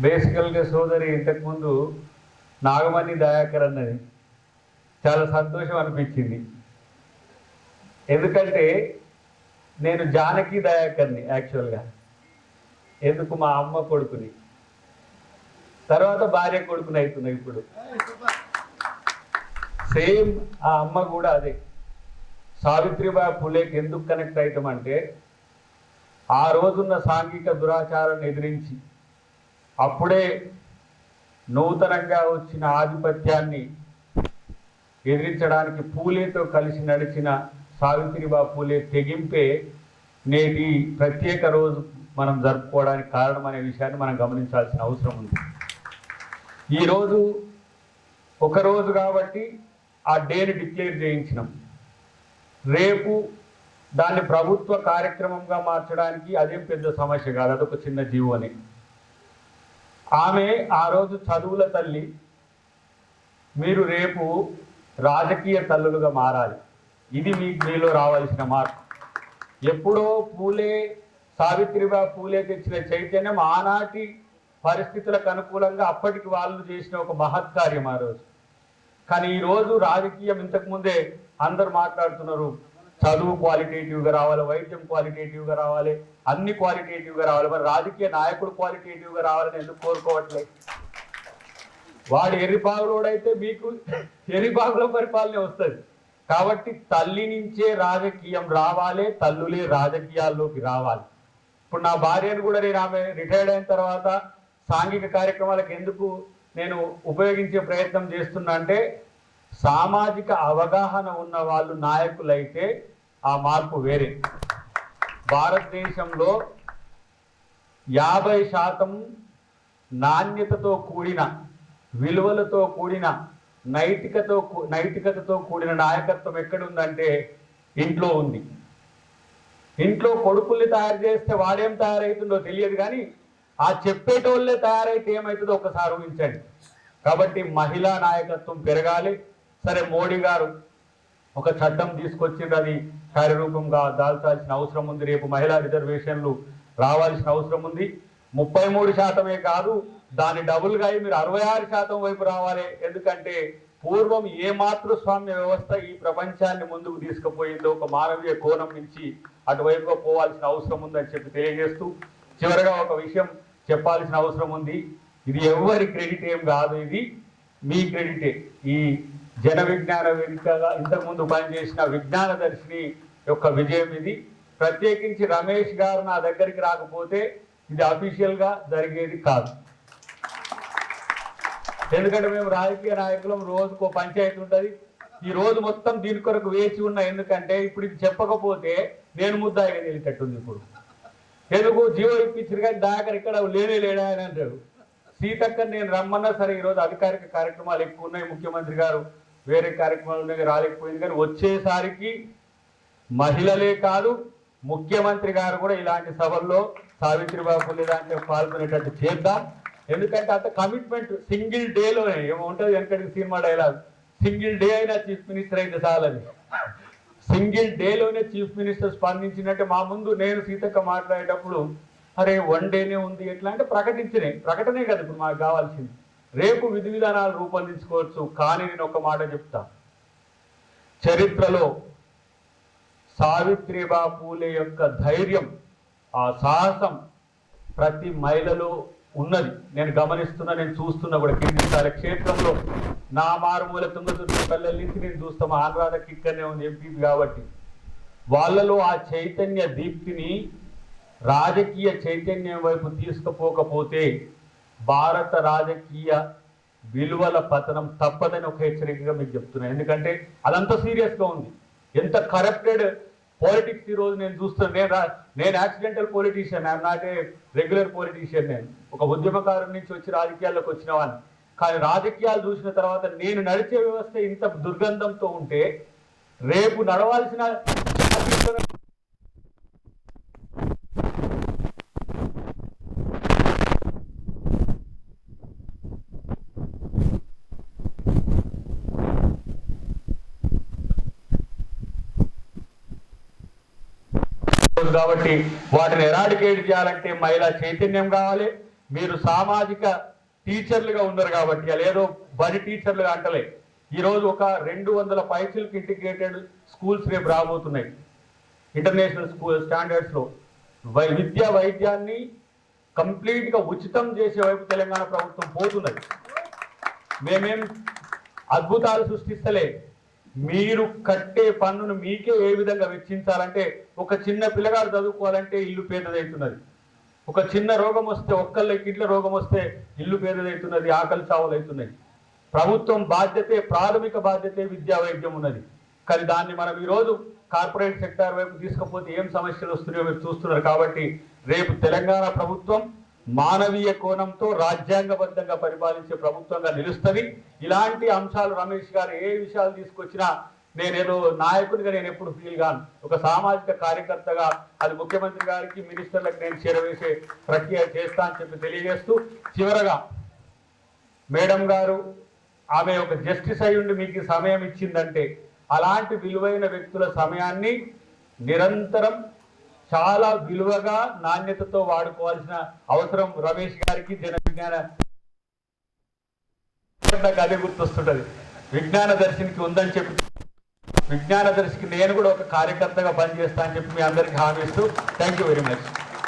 బేసికల్గా సోదరి ఇంతకుముందు నాగమణి దయాకర్ అన్నది చాలా సంతోషం అనిపించింది. ఎందుకంటే నేను జానకి దయాకర్ని యాక్చువల్గా. ఎందుకు మా అమ్మ కొడుకుని. తర్వాత భార్య కొడుకుని అవుతున్నా ఇప్పుడు. సేమ్ ఆ అమ్మ కూడా అదే. సావిత్రిబాయి ఫులేకి ఎందుకు కనెక్ట్ అవుతామంటే ఆ రోజున్న సాంఘిక దురాచారాన్ని ఎదిరించి అప్పుడే నూతనంగా వచ్చిన ఆధిపత్యాన్ని ఎదిరించడానికి పూలేతో కలిసి నడిచిన సావిత్రిబా పూలే తెగింపే నేటి ప్రత్యేక రోజు మనం జరుపుకోవడానికి కారణం అనే విషయాన్ని మనం గమనించాల్సిన అవసరం ఉంది. ఈరోజు ఒకరోజు కాబట్టి ఆ డేని డిక్లేర్ చేయించినాం. రేపు దాన్ని ప్రభుత్వ కార్యక్రమంగా మార్చడానికి అదేం పెద్ద సమస్య కాదు అదొక చిన్న జీవోని. ఆమె ఆ రోజు చదువుల తల్లి. మీరు రేపు రాజకీయ తల్లులుగా మారాలి. ఇది మీ మీలో రావాల్సిన మార్పు ఎప్పుడో పూలే సావిత్రిబాయి పూలే తెచ్చిన చైతన్యం ఆనాటి పరిస్థితులకు అనుకూలంగా అప్పటికి వాళ్ళు చేసిన ఒక మహత్కార్యం ఆ రోజు. కానీ ఈరోజు రాజకీయం ఇంతకుముందే అందరు మాట్లాడుతున్నారు. చదువు క్వాలిటేటివ్గా రావాలి వైద్యం క్వాలిటేటివ్గా రావాలి అన్ని క్వాలిటేటివ్గా రావాలి. మరి రాజకీయ నాయకుడు క్వాలిటేటివ్గా రావాలని ఎందుకు కోరుకోవట్లేదు వాడు ఎర్రిపాగులోడైతే మీకు ఎర్రిపాగుల పరిపాలన వస్తుంది. కాబట్టి తల్లి నుంచే రాజకీయం రావాలి తల్లులే రాజకీయాల్లోకి రావాలి. ఇప్పుడు నా భార్యను కూడా నేను ఆమె రిటైర్డ్ అయిన తర్వాత సాంఘిక కార్యక్రమాలకు ఎందుకు నేను ఉపయోగించే ప్రయత్నం చేస్తున్నా అంటే సామాజిక అవగాహన ఉన్న వాళ్ళు నాయకులైతే ఆ మార్పు వేరే. భారతదేశంలో యాభై శాతం నాణ్యతతో కూడిన విలువలతో కూడిన నైతికతో కూ- నైతికతతో కూడిన నాయకత్వం ఎక్కడుందంటే ఇంట్లో ఉంది. ఇంట్లో కొడుకుల్ని తయారు చేస్తే వాడేం తయారవుతుందో తెలియదు కానీ ఆ చెప్పేటోళ్ళే తయారైతే ఏమవుతుందో ఒకసారి ఊహించండి. కాబట్టి మహిళా నాయకత్వం పెరగాలి. సరే మోడీ గారు ఒక చట్టం తీసుకొచ్చింది అది కార్యరూపంగా దాల్చాల్సిన అవసరం ఉంది. రేపు మహిళా రిజర్వేషన్లు రావాల్సిన అవసరం ఉంది. ముప్పై మూడు శాతమే కాదు దాని డబుల్గా అయి మీరు అరవై ఆరు శాతం వైపు రావాలి. ఎందుకంటే పూర్వం ఏ మాతృస్వామ్య వ్యవస్థ ఈ ప్రపంచాన్ని ముందుకు తీసుకుపోయిందో ఒక మానవీయ కోణం నుంచి అటువైపుగా పోవాల్సిన అవసరం ఉందని చెప్పి తెలియజేస్తూ చివరగా ఒక విషయం చెప్పాల్సిన అవసరం ఉంది. ఇది ఎవరి క్రెడిట్ ఏం కాదు ఇది. మీ క్రెడిటే. ఈ జన విజ్ఞాన వేదికగా ఇంతకుముందు పనిచేసిన విజ్ఞాన దర్శిని యొక్క విజయం ఇది. ప్రత్యేకించి రమేష్ గారు నా దగ్గరికి రాకపోతే ఇది అఫీషియల్గా జరిగేది కాదు. ఎందుకంటే మేము రాజకీయ నాయకులం రోజుకో పంచాయతీ ఉంటుంది. ఈ రోజు మొత్తం దీని కొరకు వేచి ఉన్నా ఎందుకంటే ఇప్పుడు ఇది చెప్పకపోతే నేను ముద్దాయిగా నిలిచేటట్టుంది ఇప్పుడు. ఎందుకు జీవో ఇప్పించారు కానీ దాకా ఇక్కడ లేనే లేడా అని అంటాడు సీతక్క నేను రమ్మన్నా సరే ఈరోజు అధికారిక కార్యక్రమాలు ఎక్కువ ఉన్నాయి. ముఖ్యమంత్రి గారు వేరే కార్యక్రమాలు ఉన్నాయి రాలేకపోయింది కానీ వచ్చేసరికి మహిళలే కాదు ముఖ్యమంత్రి గారు కూడా ఇలాంటి సభల్లో సావిత్రిబాబు ఫులే దాంట్లో పాల్గొనేటట్టు చేద్దాం. ఎందుకంటే అంత కమిట్మెంట్ సింగిల్ డేలోనే ఏముంటుంది వెనకటి సినిమా డైలాగ్ సింగిల్ డే అయినా చీఫ్ మినిస్టర్ అయితే చాలని. సింగిల్ డేలోనే చీఫ్ మినిస్టర్ స్పందించినట్టే మా ముందు నేను సీతక్క మాట్లాడేటప్పుడు అరే వన్ డేనే ఉంది. ఎట్లా అంటే ప్రకటించినాయి. ప్రకటనే కదా ఇప్పుడు మాకు కావాల్సింది. రేపు విధి విధానాలు రూపొందించుకోవచ్చు కానీ నేను ఒక మాట చెప్తా. చరిత్రలో సావిత్రిబా పూలే యొక్క ధైర్యం ఆ సాహసం ప్రతి మహిళలో ఉన్నది. నేను గమనిస్తున్నా నేను చూస్తున్నా కూడా. కిందిస్తాల క్షేత్రంలో నా మారుమూల తుంగతుర్తి పల్లెల నుంచి నేను చూస్తాం ఆంధ్రాదకి ఇక్కడనే ఉంది ఎంపీ కాబట్టి. వాళ్ళలో ఆ చైతన్య దీప్తిని రాజకీయ చైతన్యం వైపు తీసుకుపోకపోతే భారత రాజకీయ విలువల పతనం తప్పదని ఒక హెచ్చరికగా మీకు చెప్తున్నాను. ఎందుకంటే అదంతా సీరియస్గా ఉంది. ఎంత కరప్టెడ్ పాలిటిక్స్ ఈ రోజు నేను చూస్తాను నేను నేను accidental politician I'm not a regular politician నేను. ఒక ఉద్యమకారుడి నుంచి వచ్చి రాజకీయాల్లోకి వచ్చిన వాడిని. కానీ రాజకీయాలు చూసిన తర్వాత నేను నడిచే వ్యవస్థ ఇంత దుర్గంధంతో ఉంటే రేపు నడవాల్సిన జాతీయ కాబట్టి వాటిని ఎరాడికేట్ చేయాలంటే మహిళా చైతన్యం కావాలి. మీరు సామాజిక టీచర్లుగా ఉన్నారు కాబట్టి అలా ఏదో బడి టీచర్లుగా అంటలే. ఈరోజు ఒక రెండు వందల పైసలకి ఇంటిగ్రేటెడ్ స్కూల్స్ రేపు రాబోతున్నాయి. ఇంటర్నేషనల్ స్కూల్ స్టాండర్డ్స్లో. వై విద్య వైద్యాన్ని కంప్లీట్గా ఉచితం చేసే వైపు తెలంగాణ ప్రభుత్వం పోతున్నది. మేమేం అద్భుతాలు సృష్టిస్తలే. మీరు కట్టే పన్నును మీకే ఏ విధంగా వెచ్చించాలంటే ఒక చిన్న పిల్లగాడు చదువుకోవాలంటే ఇల్లు పేదదవుతున్నది ఒక చిన్న రోగం వస్తే ఒక్కళ్ళకి ఇంట్లో రోగం వస్తే ఇల్లు పేదదవుతున్నది ఆకలి చావులవుతున్నాయి ప్రభుత్వం బాధ్యతే ప్రాథమిక బాధ్యతే విద్యా వైద్యం ఉన్నది. కానీ దాన్ని మనం ఈరోజు కార్పొరేట్ సెక్టార్ వైపు తీసుకపోతే ఏం సమస్యలు వస్తున్నాయో మీరు చూస్తున్నారు కాబట్టి రేపు తెలంగాణ ప్రభుత్వం మానవీయ కోణంతో రాజ్యాంగబద్ధంగా పరిపాలించే ప్రభుత్వంగా నిలుస్తుంది. ఇలాంటి అంశాలు రమేష్ గారు ఏ విషయాలు తీసుకొచ్చినా నేనేదో నాయకుడిగా నేను ఎప్పుడు ఫీల్ కాను. ఒక సామాజిక కార్యకర్తగా అది ముఖ్యమంత్రి గారికి మినిస్టర్లకు నేను చేరవేసే ప్రక్రియ చేస్తా అని చెప్పి తెలియజేస్తూ చివరగా మేడం గారు ఆమె ఒక జస్టిస్ అయ్యుండి మీకు సమయం ఇచ్చిందంటే అలాంటి విలువైన వ్యక్తుల సమయాన్ని నిరంతరం చాలా విలువగా నాణ్యతతో వాడుకోవాల్సిన అవసరం రమేష్ గారికి జన విజ్ఞాన నాకు అదే గుర్తొస్తుంటది. విజ్ఞాన దర్శినికి ఉందని చెప్పి విజ్ఞాన దర్శికి నేను కూడా ఒక కార్యకర్తగా పనిచేస్తా అని చెప్పి మీ అందరికీ హామీ ఇస్తూ థ్యాంక్ యూ వెరీ మచ్